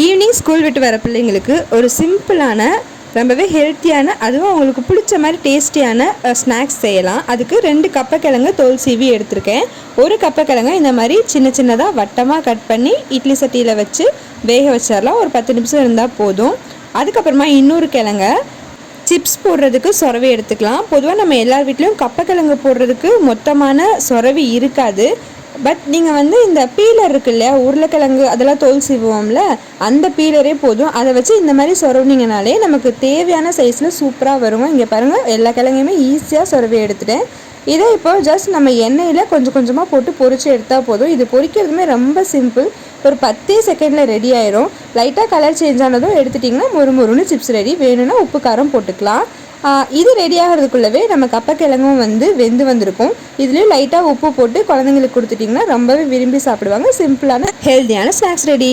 Evening school விட்டு வர பிள்ளைங்களுக்கு ஒரு சிம்பிளான ரொம்பவே ஹெல்த்தியான அதுவும் அவங்களுக்கு பிடிச்ச மாதிரி டேஸ்டியான ஸ்நாக்ஸ் செய்யலாம். அதுக்கு ரெண்டு கப்பக்கிழங்கு தோல் சீவி எடுத்திருக்கேன். ஒரு கப்பக்கிழங்கு இந்த மாதிரி சின்ன சின்னதாக வட்டமாக கட் பண்ணி இட்லி சட்டியில் வச்சு வேக வச்சிடலாம் ஒரு பத்து நிமிஷம் இருந்தால் போதும். அதுக்கப்புறமா இன்னொரு கிழங்க சிப்ஸ் போடுறதுக்கு சொரவி எடுத்துக்கலாம். பொதுவாக நம்ம எல்லார் வீட்லேயும் கப்பக்கிழங்கு போடுறதுக்கு மொத்தமான சொரவி இருக்காது. பட் நீங்கள் வந்து இந்த பீலர் இருக்கு இல்லையா உருளைக்கிழங்கு அதெல்லாம் தோல் சீவுவோம்ல அந்த பீலரே போதும். அதை வச்சு இந்த மாதிரி சொரவினீங்கனாலே நமக்கு தேவையான சைஸில் சூப்பராக வருங்க இங்கே பாருங்கள் எல்லா கிழங்கையுமே ஈஸியாக சொரவி எடுத்துட்டேன். இதை இப்போ ஜஸ்ட் நம்ம எண்ணெயில் கொஞ்சம் கொஞ்சமாக போட்டு பொறிச்சு எடுத்தால் போதும். இது பொரிக்கிறதுமே ரொம்ப சிம்பிள் ஒரு பத்தே செகண்டில் ரெடி ஆயிரும். லைட்டாக கலர் சேஞ்ச் ஆனதும் எடுத்துட்டிங்கன்னா மொறு மொறுன்னு சிப்ஸ் ரெடி வேணும்னா உப்பு காரம் போட்டுக்கலாம். இது ரெடி ஆகிறதுக்குள்ளவே நம்ம கப்பக்கிழங்கும் வந்து வெந்து வந்திருக்கும். இதுலேயும் லைட்டாக உப்பு போட்டு குழந்தைங்களுக்கு கொடுத்துட்டிங்கன்னா ரொம்பவே விரும்பி சாப்பிடுவாங்க. சிம்பிளான ஹெல்த்தியான ஸ்நாக்ஸ் ரெடி